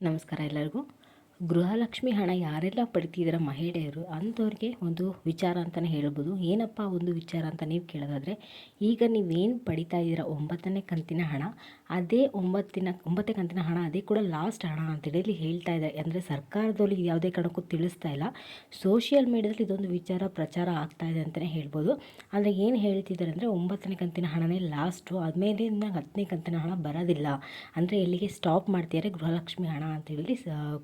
ನಮಸ್ಕಾರ ಎಲ್ಲರಿಗೂ. ಗೃಹಲಕ್ಷ್ಮಿ ಹಣ ಯಾರೆಲ್ಲ ಪಡಿತಿದ್ದೀರ ಮಹಿಳೆಯರು ಅಂಥವ್ರಿಗೆ ಒಂದು ವಿಚಾರ ಅಂತಲೇ ಹೇಳ್ಬೋದು. ಏನಪ್ಪ ಒಂದು ವಿಚಾರ ಅಂತ ನೀವು ಕೇಳೋದಾದರೆ, ಈಗ ನೀವೇನು ಪಡಿತಾ ಇದ್ದೀರ ಒಂಬತ್ತನೇ ಕಂತಿನ ಹಣ ಅದೇ ಒಂಬತ್ತಿನ, ಒಂಬತ್ತನೇ ಕಂತಿನ ಹಣ, ಅದೇ ಕೂಡ ಲಾಸ್ಟ್ ಹಣ ಅಂತೇಳಿ ಇಲ್ಲಿ ಹೇಳ್ತಾ ಇದೆ. ಅಂದರೆ ಸರ್ಕಾರದಲ್ಲಿ ಯಾವುದೇ ಕಾರಣಕ್ಕೂ ತಿಳಿಸ್ತಾ ಇಲ್ಲ. ಸೋಷಿಯಲ್ ಮೀಡಿಯಾದಲ್ಲಿ ಇದೊಂದು ವಿಚಾರ, ಪ್ರಚಾರ ಆಗ್ತಾ ಇದೆ ಅಂತಲೇ ಹೇಳ್ಬೋದು. ಆದರೆ ಏನು ಹೇಳ್ತಿದ್ದಾರೆ ಅಂದರೆ ಒಂಬತ್ತನೇ ಕಂತಿನ ಹಣನೇ ಲಾಸ್ಟು ಆದಮೇಲೆ ಹತ್ತನೇ ಕಂತಿನ ಹಣ ಬರೋದಿಲ್ಲ. ಅಂದರೆ ಎಲ್ಲಿಗೆ ಸ್ಟಾಪ್ ಮಾಡ್ತಿದ್ದಾರೆ ಗೃಹಲಕ್ಷ್ಮಿ ಹಣ ಅಂತೇಳಿ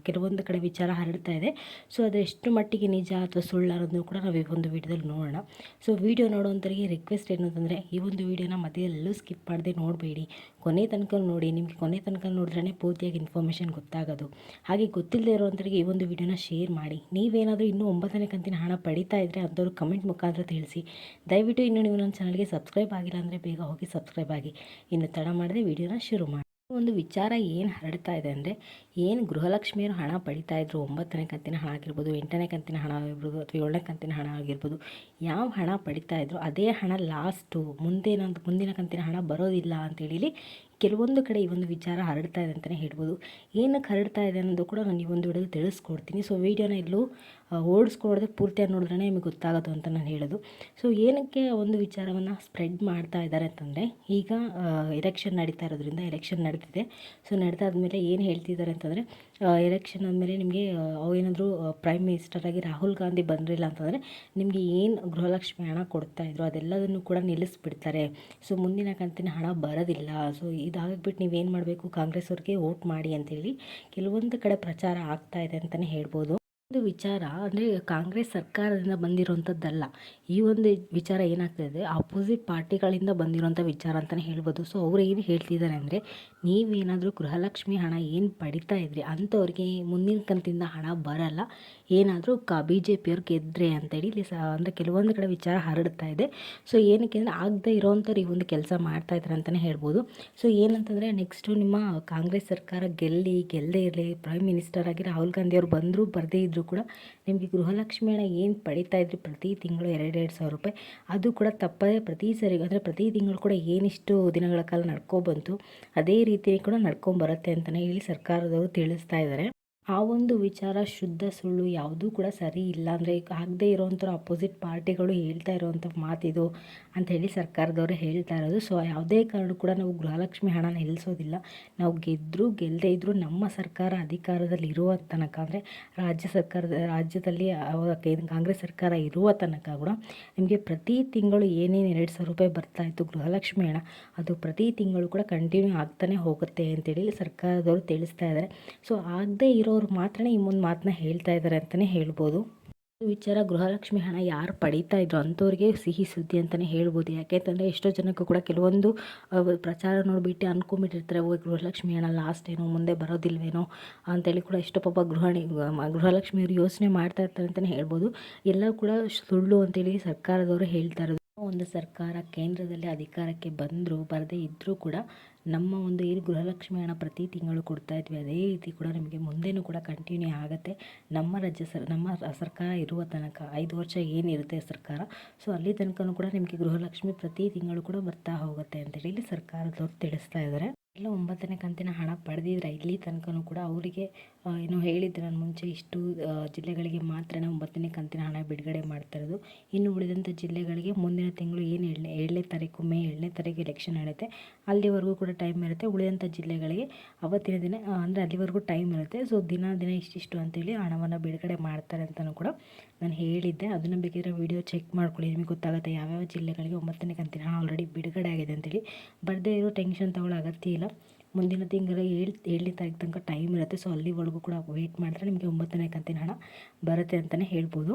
ಕೆಲವೊಂದು ಕಡೆ ವಿಚಾರ ಹರಡ್ತಾ ಇದೆ. ಸೊ ಅದು ಎಷ್ಟು ಮಟ್ಟಿಗೆ ನಿಜ ಅಥವಾ ಸುಳ್ಳು ಅನ್ನೋದನ್ನು ಕೂಡ ನಾವು ಈ ಒಂದು ವಿಡಿಯೋದಲ್ಲಿ ನೋಡೋಣ. ಸೊ ವಿಡಿಯೋ ನೋಡುವಂಥವ್ರಿಗೆ ರಿಕ್ವೆಸ್ಟ್ ಏನು ಅಂತಂದರೆ ಈ ಒಂದು ವಿಡಿಯೋನ ಮಧ್ಯೆಲ್ಲೂ ಸ್ಕಿಪ್ ಮಾಡದೆ ನೋಡಬೇಡಿ. ಕೊನೆ ತನಕ ನೋಡಿ, ನಿಮಗೆ ಕೊನೆ ತನಕ ನೋಡಿದ್ರೆ ಪೂರ್ತಿಯಾಗಿ ಇನ್ಫಾರ್ಮೇಷನ್ ಗೊತ್ತಾಗೋದು. ಹಾಗೆ ಗೊತ್ತಿಲ್ಲದೆ ಇರೋವಂಥವ್ರಿಗೆ ಈ ಒಂದು ವಿಡಿಯೋನ ಶೇರ್ ಮಾಡಿ. ನೀವೇನಾದರೂ ಇನ್ನೂ ಒಂಬತ್ತನೇ ಕಂತಿನ ಹಣ ಪಡಿತಾ ಇದ್ದರೆ ಅಂಥವ್ರು ಕಮೆಂಟ್ ಮುಖಾಂತರ ತಿಳಿಸಿ. ದಯವಿಟ್ಟು ಇನ್ನು ನೀವು ನನ್ನ ಚಾನಲ್ಗೆ ಸಬ್ಸ್ಕ್ರೈಬ್ ಆಗಿಲ್ಲ ಅಂದರೆ ಬೇಗ ಹೋಗಿ ಸಬ್ಸ್ಕ್ರೈಬ್ ಆಗಿ. ಇನ್ನು ತಡ ಮಾಡದೆ ವಿಡಿಯೋನ ಶುರು ಮಾಡಿ. ಒಂದು ವಿಚಾರ ಏನು ಹರಡ್ತಾ ಇದೆ ಅಂದರೆ, ಏನು ಗೃಹಲಕ್ಷ್ಮಿಯರು ಹಣ ಪಡಿತಾ ಇದ್ರು ಒಂಬತ್ತನೇ ಕಂತಿನ ಹಣ ಆಗಿರ್ಬೋದು, ಎಂಟನೇ ಕಂತಿನ ಹಣ ಆಗಿರ್ಬೋದು ಅಥವಾ ಏಳನೇ ಕಂತಿನ ಹಣ ಆಗಿರ್ಬೋದು, ಯಾವ ಹಣ ಪಡಿತಾ ಇದ್ರು, ಅದೇ ಹಣ ಲಾಸ್ಟು ಮುಂದಿನ ಮುಂದಿನ ಕಂತಿನ ಹಣ ಬರೋದಿಲ್ಲ ಅಂತೇಳಿ ಕೆಲವೊಂದು ಕಡೆ ಈ ಒಂದು ವಿಚಾರ ಹರಡ್ತಾ ಇದೆ ಅಂತಲೇ ಹೇಳ್ಬೋದು. ಏನಕ್ಕೆ ಹರಡ್ತಾ ಇದೆ ಅನ್ನೋದು ಕೂಡ ನಾನು ಈ ಒಂದು ವಿಡಿಯೋದಲ್ಲಿ ತಿಳಿಸ್ಕೊಡ್ತೀನಿ. ಸೊ ವೀಡಿಯೋನ ಎಲ್ಲೂ ಓಡಿಸ್ಕೊಡೋದಕ್ಕೆ ಪೂರ್ತಿಯಾಗಿ ನೋಡಿದ್ರೆ ನಿಮಗೆ ಗೊತ್ತಾಗೋದು ಅಂತ ನಾನು ಹೇಳೋದು. ಸೊ ಏನಕ್ಕೆ ಒಂದು ವಿಚಾರವನ್ನು ಸ್ಪ್ರೆಡ್ ಮಾಡ್ತಾ ಇದ್ದಾರೆ ಅಂತಂದರೆ, ಈಗ ಎಲೆಕ್ಷನ್ ನಡೀತಾ ಇರೋದ್ರಿಂದ ಎಲೆಕ್ಷನ್ ನಡೀತಿದೆ. ಸೊ ನಡೆದಾದ್ಮೇಲೆ ಏನು ಹೇಳ್ತಿದ್ದಾರೆ ಅಂತಂದರೆ ಎಲೆಕ್ಷನ್ ಆದಮೇಲೆ ನಿಮಗೆ ಏನಾದರೂ ಪ್ರೈಮ್ ಮಿನಿಸ್ಟರಾಗಿ ರಾಹುಲ್ ಗಾಂಧಿ ಬಂದಿಲ್ಲ ಅಂತಂದರೆ ನಿಮಗೆ ಏನು ಗೃಹಲಕ್ಷ್ಮಿ ಹಣ ಕೊಡ್ತಾಯಿದ್ರು ಅದೆಲ್ಲದನ್ನು ಕೂಡ ನಿಲ್ಲಿಸ್ಬಿಡ್ತಾರೆ. ಸೊ ಮುಂದಿನ ಕಂತಿನ ಹಣ ಬರೋದಿಲ್ಲ. ಸೊ ಇದಾಗ್ಬಿಟ್ಟು ನೀವೇನು ಮಾಡಬೇಕು? ಕಾಂಗ್ರೆಸ್ ಅವ್ರಿಗೆ ವೋಟ್ ಮಾಡಿ ಅಂತೇಳಿ ಕೆಲವೊಂದು ಕಡೆ ಪ್ರಚಾರ ಆಗ್ತಾ ಇದೆ ಅಂತಲೇ ಹೇಳ್ಬೋದು. ಒಂದು ವಿಚಾರ ಅಂದರೆ ಕಾಂಗ್ರೆಸ್ ಸರ್ಕಾರದಿಂದ ಬಂದಿರೋವಂಥದ್ದಲ್ಲ ಈ ಒಂದು ವಿಚಾರ ಏನಾಗ್ತಾಯಿದೆ ಅಪೋಸಿಟ್ ಪಾರ್ಟಿಗಳಿಂದ ಬಂದಿರುವಂಥ ವಿಚಾರ ಅಂತಲೇ ಹೇಳ್ಬೋದು. ಸೊ ಅವ್ರು ಏನು ಹೇಳ್ತಿದ್ದಾರೆ ಅಂದರೆ, ನೀವೇನಾದರೂ ಗೃಹಲಕ್ಷ್ಮಿ ಹಣ ಏನು ಪಡಿತಾ ಇದ್ರಿ, ಅಂಥವ್ರಿಗೆ ಮುಂದಿನ ಕಂತಿಂದ ಹಣ ಬರಲ್ಲ, ಏನಾದರೂ ಕ ಬಿ ಜೆ ಪಿಯವ್ರು ಗೆದ್ದರೆ ಅಂತೇಳಿ ಇಲ್ಲಿ ಸ, ಅಂದರೆ ಕೆಲವೊಂದು ಕಡೆ ವಿಚಾರ ಹರಡ್ತಾ ಇದೆ. ಸೊ ಏನಕ್ಕೆ ಅಂದರೆ ಆಗದೆ ಇರೋವಂಥವ್ರು ಈ ಒಂದು ಕೆಲಸ ಮಾಡ್ತಾ ಇದ್ದಾರೆ ಅಂತಲೇ ಹೇಳ್ಬೋದು. ಸೊ ಏನಂತಂದರೆ ನೆಕ್ಸ್ಟು ನಿಮ್ಮ ಕಾಂಗ್ರೆಸ್ ಸರ್ಕಾರ ಗೆಲ್ಲಿ ಗೆಲ್ಲದೇ ಇರಲಿ ಪ್ರೈಮ್ ಮಿನಿಸ್ಟರ್ ಆಗಿ ರಾಹುಲ್ ಗಾಂಧಿ ಅವರು ಬಂದರೂ ಬರದೇ ಇದ್ದರೂ ಕೂಡ ನಿಮಗೆ ಗೃಹಲಕ್ಷ್ಮಿ ಹಣ ಏನು ಪಡಿತಾ ಇದ್ರಿ ಪ್ರತಿ ತಿಂಗಳು ಎರಡೆರಡು ಸಾವಿರ ರೂಪಾಯಿ, ಅದು ಕೂಡ ತಪ್ಪದೇ ಪ್ರತಿ ಸರಿ, ಅಂದರೆ ಪ್ರತಿ ತಿಂಗಳು ಕೂಡ ಏನಿಷ್ಟು ದಿನಗಳ ಕಾಲ ನಡ್ಕೊಬಂತು ಅದೇ ರೀತಿ ಕೂಡ ನಡ್ಕೊಂಬರುತ್ತೆ ಅಂತಲೇ ಹೇಳಿ ಸರ್ಕಾರದವರು ತಿಳಿಸ್ತಾ ಇದ್ದಾರೆ ಆ ಒಂದು ವಿಚಾರ ಶುದ್ಧ ಸುಳ್ಳು ಯಾವುದೂ ಕೂಡ ಸರಿ ಇಲ್ಲ. ಅಂದರೆ ಆಗದೇ ಇರೋವಂಥ ಅಪೋಸಿಟ್ ಪಾರ್ಟಿಗಳು ಹೇಳ್ತಾ ಇರೋವಂಥ ಮಾತಿದು ಅಂತ ಹೇಳಿ ಸರ್ಕಾರದವರು ಹೇಳ್ತಾ ಇರೋದು. ಸೊ ಯಾವುದೇ ಕಾರಣ ಕೂಡ ನಾವು ಗೃಹಲಕ್ಷ್ಮಿ ಹಣ ನಿಲ್ಲಿಸೋದಿಲ್ಲ. ನಾವು ಗೆದ್ದರೂ ಗೆಲ್ಲದೇ ಇದ್ದರೂ ನಮ್ಮ ಸರ್ಕಾರ ಅಧಿಕಾರದಲ್ಲಿ ಇರುವ ತನಕ, ಅಂದರೆ ರಾಜ್ಯ ಸರ್ಕಾರದ, ರಾಜ್ಯದಲ್ಲಿ ಕಾಂಗ್ರೆಸ್ ಸರ್ಕಾರ ಇರುವ ತನಕ ಕೂಡ ನಿಮಗೆ ಪ್ರತಿ ತಿಂಗಳು ಏನೇನು ಎರಡು ಸಾವಿರ ರೂಪಾಯಿ ಬರ್ತಾ ಇತ್ತು ಗೃಹಲಕ್ಷ್ಮಿ ಹಣ, ಅದು ಪ್ರತಿ ತಿಂಗಳು ಕೂಡ ಕಂಟಿನ್ಯೂ ಆಗ್ತಾನೆ ಹೋಗುತ್ತೆ ಅಂತೇಳಿ ಸರ್ಕಾರದವರು ತಿಳಿಸ್ತಾ ಇದ್ದಾರೆ. ಸೊ ಆಗದೇ ಇರೋ ಅವ್ರು ಮಾತ್ರ ಈ ಮುಂದೆ ಮಾತನ್ನ ಹೇಳ್ತಾ ಇದ್ದಾರೆ ಅಂತಲೇ ಹೇಳ್ಬೋದು. ವಿಚಾರ ಗೃಹಲಕ್ಷ್ಮಿ ಹಣ ಯಾರು ಪಡೀತಾ ಇದ್ರು ಅಂಥವ್ರಿಗೆ ಸಿಹಿ ಸುದ್ದಿ ಅಂತಲೇ ಹೇಳ್ಬೋದು. ಯಾಕೆಂತಂದರೆ ಎಷ್ಟೋ ಜನಕ್ಕೂ ಕೂಡ ಕೆಲವೊಂದು ಪ್ರಚಾರ ನೋಡಿಬಿಟ್ಟು ಅಂದ್ಕೊಂಬಿಟ್ಟಿರ್ತಾರೆ ಓ ಗೃಹಲಕ್ಷ್ಮಿ ಹಣ ಲಾಸ್ಟ್ ಏನೋ ಮುಂದೆ ಬರೋದಿಲ್ವೇನೋ ಅಂತೇಳಿ ಕೂಡ ಎಷ್ಟೋ ಪಾಪ ಗೃಹಣಿ ಗೃಹಲಕ್ಷ್ಮಿಯವರು ಯೋಚನೆ ಮಾಡ್ತಾ ಇರ್ತಾರೆ ಅಂತಲೇ ಹೇಳ್ಬೋದು. ಎಲ್ಲರೂ ಕೂಡ ಸುಳ್ಳು ಅಂತೇಳಿ ಸರ್ಕಾರದವರು ಹೇಳ್ತಾ ಇರೋದು. ಒಂದು ಸರ್ಕಾರ ಕೇಂದ್ರದಲ್ಲಿ ಅಧಿಕಾರಕ್ಕೆ ಬಂದರೂ, ಬರದೇ ಇದ್ದರೂ ಕೂಡ ನಮ್ಮ ಒಂದು ಏನು ಗೃಹಲಕ್ಷ್ಮಿ ಹಣ ಪ್ರತಿ ತಿಂಗಳು ಕೊಡ್ತಾ ಇದ್ವಿ. ಅದೇ ರೀತಿ ಕೂಡ ನಿಮಗೆ ಮುಂದೆನೂ ಕೂಡ ಕಂಟಿನ್ಯೂ ಆಗುತ್ತೆ. ನಮ್ಮ ರಾಜ್ಯ ಸರ್, ನಮ್ಮ ಸರ್ಕಾರ ಇರುವ ತನಕ ಐದು ವರ್ಷ ಏನಿರುತ್ತೆ ಸರ್ಕಾರ ಸೊ ಅಲ್ಲಿ ತನಕನೂ ಕೂಡ ನಿಮಗೆ ಗೃಹಲಕ್ಷ್ಮಿ ಪ್ರತಿ ತಿಂಗಳು ಕೂಡ ಬರ್ತಾ ಹೋಗುತ್ತೆ ಅಂತೇಳಿ ಇಲ್ಲಿ ಸರ್ಕಾರದವ್ರು ತಿಳಿಸ್ತಾ ಇದ್ದಾರೆ. ಎಲ್ಲ ಒಂಬತ್ತನೇ ಕಂತಿನ ಹಣ ಪಡೆದಿದ್ರೆ ಇಲ್ಲಿ ತನಕನೂ ಕೂಡ ಅವರಿಗೆ ಏನು ಹೇಳಿದ್ದೆ ನಾನು ಮುಂಚೆ ಇಷ್ಟು ಜಿಲ್ಲೆಗಳಿಗೆ ಮಾತ್ರ ಒಂಬತ್ತನೇ ಕಂತಿನ ಹಣ ಬಿಡುಗಡೆ ಮಾಡ್ತಾ ಇರೋದು. ಇನ್ನು ಉಳಿದಂಥ ಜಿಲ್ಲೆಗಳಿಗೆ ಮುಂದಿನ ತಿಂಗಳು ಏನು ಏಳನೇ ಏಳನೇ ತಾರೀಕು, ಮೇ ಏಳನೇ ತಾರೀಕು ಎಲೆಕ್ಷನ್ ನಡೆಯುತ್ತೆ ಅಲ್ಲಿವರೆಗೂ ಕೂಡ ಟೈಮ್ ಇರುತ್ತೆ. ಉಳಿದಂಥ ಜಿಲ್ಲೆಗಳಿಗೆ ಅವತ್ತಿನ ದಿನ ಅಂದರೆ ಅಲ್ಲಿವರೆಗೂ ಟೈಮ್ ಇರುತ್ತೆ. ಸೊ ದಿನ ದಿನ ಇಷ್ಟಿಷ್ಟು ಅಂತೇಳಿ ಹಣವನ್ನು ಬಿಡುಗಡೆ ಮಾಡ್ತಾರೆ ಅಂತಲೂ ಕೂಡ ನಾನು ಹೇಳಿದ್ದೆ. ಅದನ್ನು ಬೇಕಿದ್ರೆ ವೀಡಿಯೋ ಚೆಕ್ ಮಾಡ್ಕೊಳ್ಳಿ. ನಿಮಗೆ ಗೊತ್ತಾಗುತ್ತೆ ಯಾವ್ಯಾವ ಜಿಲ್ಲೆಗಳಿಗೆ ಒಂಬತ್ತನೇ ಕಂತಿನ ಹಣ ಆಲ್ರೆಡಿ ಬಿಡುಗಡೆ ಆಗಿದೆ ಅಂತೇಳಿ. ಬರದೇ ಇರೋ ಟೆನ್ಷನ್ ತಗೊಳ್ಳೋ ಅಗತ್ಯ ಇಲ್ಲ. ಮುಂದಿನ ತಿಂಗಳ ಏಳು, ಏಳನೇ ತಾರೀಕು ತನಕ ಟೈಮ್ ಇರುತ್ತೆ. ಸೊ ಅಲ್ಲಿವರೆಗೂ ಕೂಡ ವೆಯ್ಟ್ ಮಾಡಿದ್ರೆ ನಿಮಗೆ ಒಂಬತ್ತನೇ ಕಂತಿನ ಹಣ ಬರುತ್ತೆ ಅಂತಲೇ ಹೇಳ್ಬೋದು.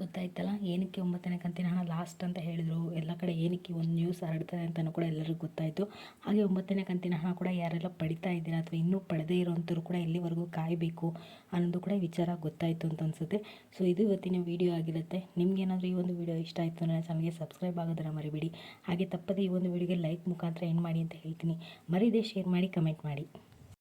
ಗೊತ್ತಾಯ್ತಲ್ಲ, ಏನಕ್ಕೆ ಒಂಬತ್ತನೇ ಕಂತಿನ ಹಣ ಲಾಸ್ಟ್ ಅಂತ ಹೇಳಿದರು, ಎಲ್ಲ ಕಡೆ ಏನಕ್ಕೆ ಒಂದು ನ್ಯೂಸ್ ಹರಡ್ತದೆ ಅಂತಲೂ ಕೂಡ ಎಲ್ಲರಿಗೂ ಗೊತ್ತಾಯಿತು. ಹಾಗೆ ಒಂಬತ್ತನೇ ಕಂತಿನ ಹಣ ಕೂಡ ಯಾರೆಲ್ಲ ಪಡಿತಾ ಇದ್ದೀರಾ ಅಥವಾ ಇನ್ನೂ ಪಡೆದೇ ಇರೋವಂಥವ್ರು ಕೂಡ ಎಲ್ಲಿವರೆಗೂ ಕಾಯಬೇಕು ಅನ್ನೋದು ಕೂಡ ವಿಚಾರ ಗೊತ್ತಾಯಿತು ಅಂತ ಅನಿಸುತ್ತೆ. ಸೊ ಇದು ಇವತ್ತಿನ ವೀಡಿಯೋ ಆಗಿರುತ್ತೆ. ನಿಮಗೇನಾದರೂ ಈ ಒಂದು ವೀಡಿಯೋ ಇಷ್ಟ ಆಯಿತು ಅಂದರೆ ಚಾನಲ್ಗೆ ಸಬ್ಸ್ಕ್ರೈಬ್ ಆಗೋದನ್ನು ಮರಿಬೇಡಿ. ಹಾಗೆ ತಪ್ಪದೆ ಈ ಒಂದು ವೀಡಿಯೋಗೆ ಲೈಕ್ ಮುಖಾಂತರ ಏನು ಮಾಡಿ ಅಂತ ಹೇಳ್ತೀನಿ. ಮರಿದೇ ಶೇರ್ ಮಾಡಿ ಕಮೆಂಟ್ ಮಾಡಿ.